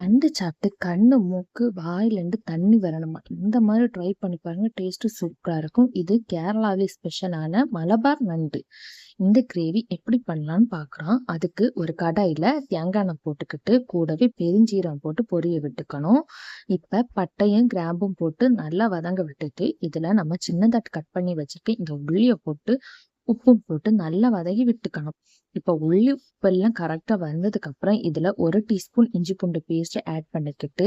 நண்டு சாப்பிட்டு கண்ணு, மூக்கு, வாயிலேருந்து தண்ணி வரணுமா, இந்த மாதிரி ட்ரை பண்ணி பாருங்க. டேஸ்ட்டு சூப்பராக இருக்கும். இது கேரளாவே ஸ்பெஷலான மலபார் நண்டு. இந்த கிரேவி எப்படி பண்ணலான்னு பார்க்குறோம் அதுக்கு ஒரு கடாயில் தேங்காய் எண்ணெய் போட்டுக்கிட்டு, கூடவே பெருஞ்சீரம் போட்டு பொரிய விட்டுக்கணும். இப்போ பட்டையும், கிராம்பும் போட்டு நல்லா வதங்க விட்டுட்டு, இதில் நம்ம சின்னதாக கட் பண்ணி வச்சுட்டு இந்த உள்ளியை போட்டு உப்பும் போட்டு நல்லா வதக்கி விட்டுக்கணும். இப்போ உள்ளி, உப்பெல்லாம் கரெக்ட்டா வந்ததுக்கப்புறம், இதில் ஒரு டீஸ்பூன் இஞ்சி பூண்டு பேஸ்ட்டை ஆட் பண்ணிக்கிட்டு,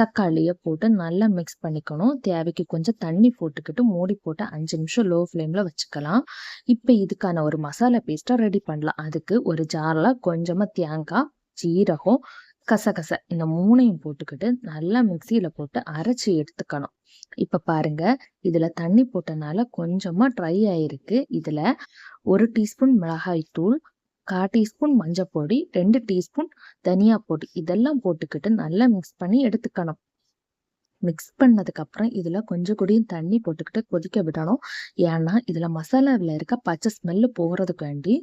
தக்காளியை போட்டு நல்லா மிக்ஸ் பண்ணிக்கணும். தேவைக்கு கொஞ்சம் தண்ணி போட்டுக்கிட்டு, மூடி போட்டு அஞ்சு நிமிஷம் லோ ஃப்ளேமில் வச்சுக்கலாம். இப்போ இதுக்கான ஒரு மசாலா பேஸ்ட்டை ரெடி பண்ணலாம். அதுக்கு ஒரு ஜாரில் கொஞ்சமாக தேங்காய், சீரகம் கசகச இந்த மூணையும் போட்டுக்கிட்டு, நல்லா மிக்ஸியில போட்டு அரைச்சு எடுத்துக்கணும். இப்போ பாருங்க, இதுல தண்ணி போட்டனால கொஞ்சமா ட்ரை ஆயிருக்கு. இதுல ஒரு டீஸ்பூன் மிளகாய் தூள், கா டீஸ்பூன் மஞ்சள் பொடி, 2 டீஸ்பூன் தனியா பொடி இதெல்லாம் போட்டுக்கிட்டு நல்லா மிக்ஸ் பண்ணி எடுத்துக்கணும். மிக்ஸ் பண்ணதுக்கப்புறம், இதுல கொஞ்சம் கூடியும் தண்ணி போட்டுக்கிட்டு கொதிக்க விடணும். ஏன்னா, இதுல மசாலாவில் இருக்க பச்சை ஸ்மெல்லு போறதுக்காண்டி,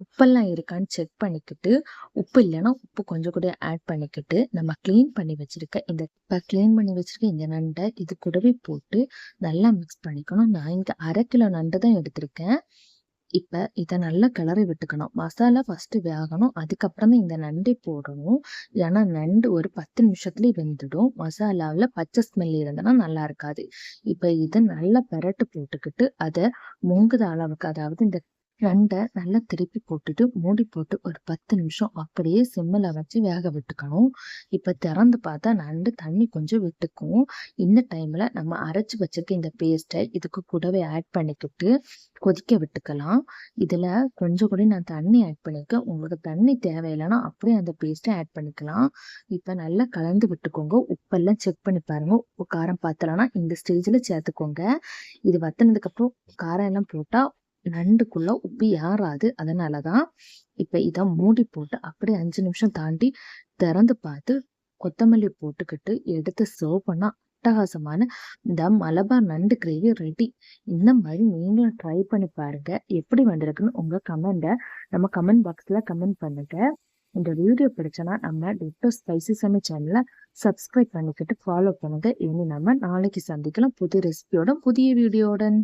உப்பெல்லாம் இருக்கான்னு செக் பண்ணிக்கிட்டு, உப்பு இல்லைன்னா உப்பு கொஞ்சம் கூட ஆட் பண்ணிக்கிட்டு, நம்ம கிளீன் பண்ணி வச்சுருக்க இந்த இப்போ கிளீன் பண்ணி வச்சுருக்க இந்த நண்டை இது கூடவே போட்டு நல்லா மிக்ஸ் பண்ணிக்கணும். நான் இங்க அரை கிலோ நண்டு தான் எடுத்திருக்கேன். இப்ப இத நல்லா கிளறி விட்டுக்கணும். மசாலா ஃபஸ்ட்டு வேகணும். அதுக்கப்புறம் தான் இந்த நண்டை போடணும். ஏன்னா, நண்டு ஒரு பத்து நிமிஷத்துலேயே வெந்துடும். மசாலாவில் பச்சை ஸ்மெல் இருந்ததுன்னா நல்லா இருக்காது. இப்ப இதை நல்லா பெரட்டு போட்டுக்கிட்டு, அதை முங்குத அளவுக்கு அதாவது இந்த நண்டை நல்லா திருப்பி போட்டுட்டு, மூடி போட்டு ஒரு 10 நிமிஷம் அப்படியே சிம்மில் வச்சு வேக விட்டுக்கணும். இப்போ திறந்து பார்த்தா நண்டு தண்ணி கொஞ்சம் விட்டுக்கும். இந்த டைமில் நம்ம அரைச்சி வச்சிருக்க இந்த பேஸ்ட்டை இதுக்கு கூடவே ஆட் பண்ணிக்கிட்டு, கொதிக்க விட்டுக்கலாம். இதில் கொஞ்சம் கூட நான் தண்ணி ஆட் பண்ணியிருக்கேன். உங்களுக்கு தண்ணி தேவையில்லைன்னா அப்படியே அந்த பேஸ்ட்டை ஆட் பண்ணிக்கலாம். இப்போ நல்லா கலந்து விட்டுக்கோங்க. உப்பெல்லாம் செக் பண்ணி பாருங்கள் உப்பு, காரம் பார்த்தலன்னா இந்த ஸ்டேஜில் சேர்த்துக்கோங்க. இது வத்தினதுக்கப்புறம் காரம் எல்லாம் போட்டால் நண்டுக்குள்ள உப்பு ஏறாது. அதனால தான். இப்போ இதை மூடி போட்டு அப்படியே அஞ்சு நிமிஷம் தாண்டி திறந்து பார்த்து, கொத்தமல்லி போட்டுக்கிட்டு எடுத்து சர்வ் பண்ணா அட்டகாசமான இந்த மலபார் நண்டு கிரேவி ரெடி. இந்த மாதிரி நீங்களும் ட்ரை பண்ணி பாருங்க. எப்படி வந்திருக்குன்னு உங்க கமெண்ட்டை நம்ம கமெண்ட் பாக்ஸ்ல கமெண்ட் பண்ணுங்க. இந்த வீடியோ பிடிச்சனா நம்ம டிட்டோ ஸ்பைசி சமை சேனலை சப்ஸ்கிரைப் பண்ணிக்கிட்டு ஃபாலோ பண்ணுங்க. இனி நம்ம நாளைக்கு சந்திக்கலாம். புது ரெசிபியோட, புதிய வீடியோவுடன்.